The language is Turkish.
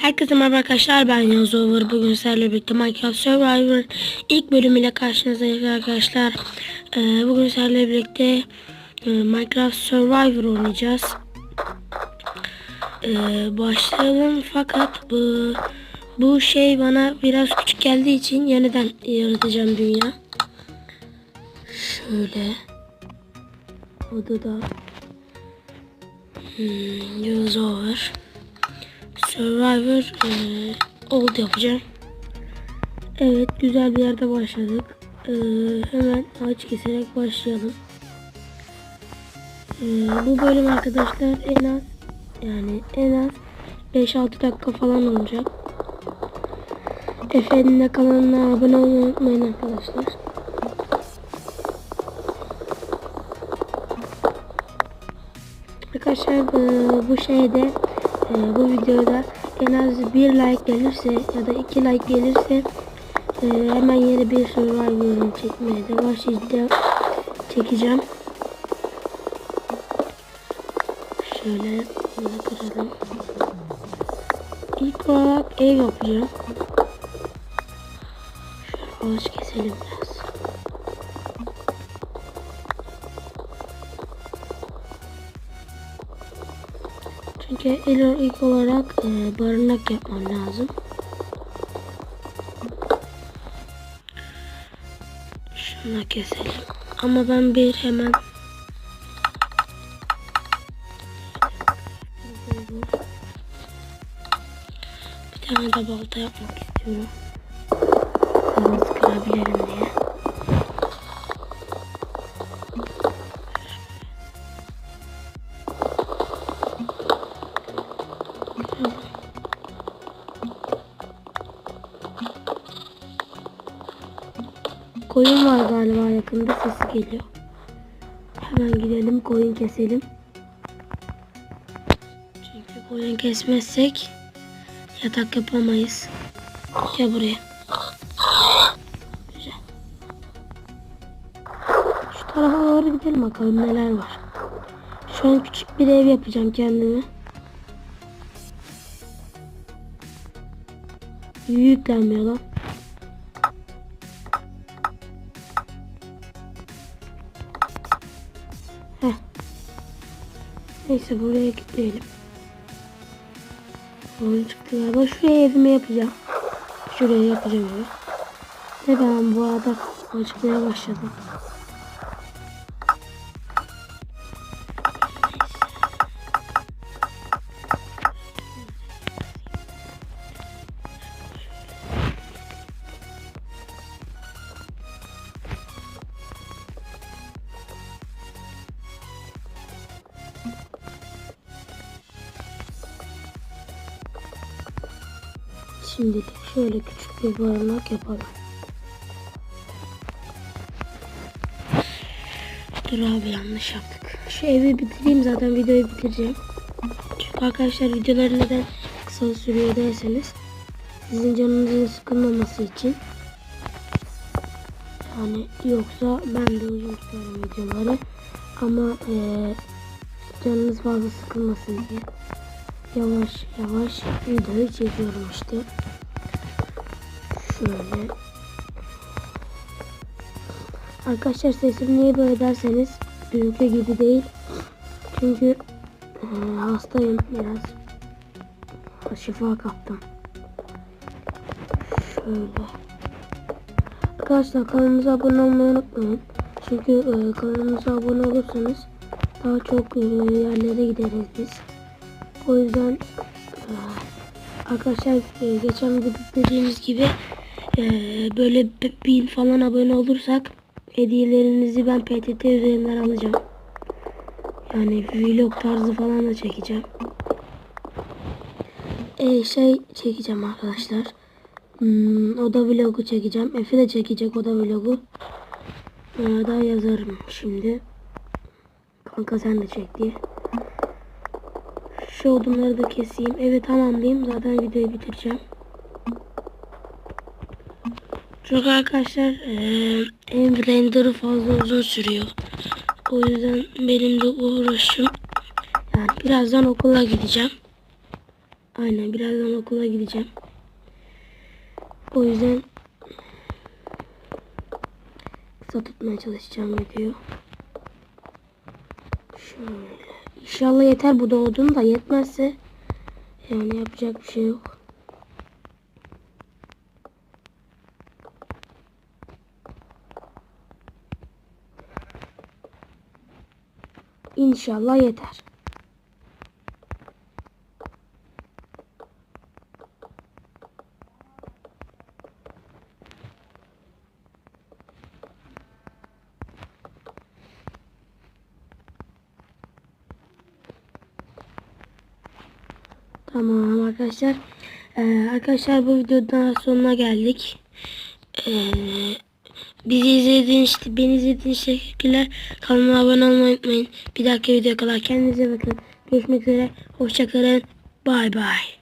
Herkese merhaba arkadaşlar ben Yavuz Over. Bugün sizlerle birlikte Minecraft Survivor ilk bölümüyle karşınızdayız arkadaşlar. Ee, bugün sizlerle birlikte e, Minecraft Survivor oynayacağız. Ee, başlayalım fakat bu bu şey bana biraz küçük geldiği için yeniden yaratacağım dünya. Şöyle. Odada. Hmm, Yavuz Over. Survivor e, old yapacağım. Evet güzel bir yerde başladık. E, hemen ağaç keserek başlayalım. E, bu bölüm arkadaşlar en az yani en az 5-6 dakika falan olacak. Efe'nin de kanalına abone olmayı unutmayın arkadaşlar. Arkadaşlar e, bu şeyde e, bu videoda en az bir like gelirse ya da iki like gelirse e, hemen yeni bir bölümü çekmeye de başlayacağım. Çekeceğim. Şöyle bunu kıralım. İlk olarak ev yapacağım. Şöyle ağaç keselim biraz. Çünkü ilk olarak e, barınak yapmam lazım. Şunu keselim. Ama ben bir hemen bir tane de balta yapmak istiyorum. Hızlı kırabilirim diye. Koyun var galiba yakında sesi geliyor. Hemen gidelim koyun keselim. Çünkü koyun kesmezsek yatak yapamayız. Gel buraya. Güzel. Şu tarafa doğru gidelim bakalım neler var. Şu an küçük bir ev yapacağım kendime. Yüklenmiyor lan. Heh. Neyse buraya gitmeyelim. Oyun çıktı galiba. Şuraya evimi yapacağım. Şuraya yapacağım evi. Ve ben bu arada açmaya başladım. Şimdilik şöyle küçük bir barınak yapalım. Dur abi yanlış yaptık. Şu evi bitireyim zaten videoyu bitireceğim. Çünkü arkadaşlar videolar neden kısa sürüyor derseniz sizin canınızın sıkılmaması için. Yani yoksa ben de uzun tutarım videoları. Ama eee canınız fazla sıkılmasın diye yavaş yavaş videoyu çekiyorum işte. Şöyle. Arkadaşlar sesim niye böyle derseniz dünkü gibi değil. Çünkü e, hastayım biraz. Şifa kaptım. Şöyle. Arkadaşlar kanalımıza abone olmayı unutmayın. Çünkü e, kanalımıza abone olursanız daha çok yerlere gideriz biz. O yüzden e, arkadaşlar e, geçen dediğimiz gibi e, böyle bin falan abone olursak hediyelerinizi ben PTT üzerinden alacağım. Yani vlog tarzı falan da çekeceğim. E, şey çekeceğim arkadaşlar. Hmm, o da vlogu çekeceğim. Efe de çekecek o da vlogu. E, da yazarım şimdi. Kanka sen de çek diye. Şu odunları da keseyim. Evet tamamlayayım. Zaten videoyu bitireceğim. Çünkü arkadaşlar ev render'ı fazla uzun sürüyor. O yüzden benim de uğraşım. Yani birazdan okula gideceğim. Aynen birazdan okula gideceğim. O yüzden kısa tutmaya çalışacağım videoyu. İnşallah yeter bu odun da yetmezse yani yapacak bir şey yok. İnşallah yeter. Tamam arkadaşlar. Ee, arkadaşlar bu videodan sonuna geldik. Ee, bizi izlediğiniz için, beni izlediğiniz için teşekkürler. Kanalıma abone olmayı unutmayın. Bir dahaki videoya kadar kendinize bakın. Görüşmek üzere. Hoşçakalın. Bay bay.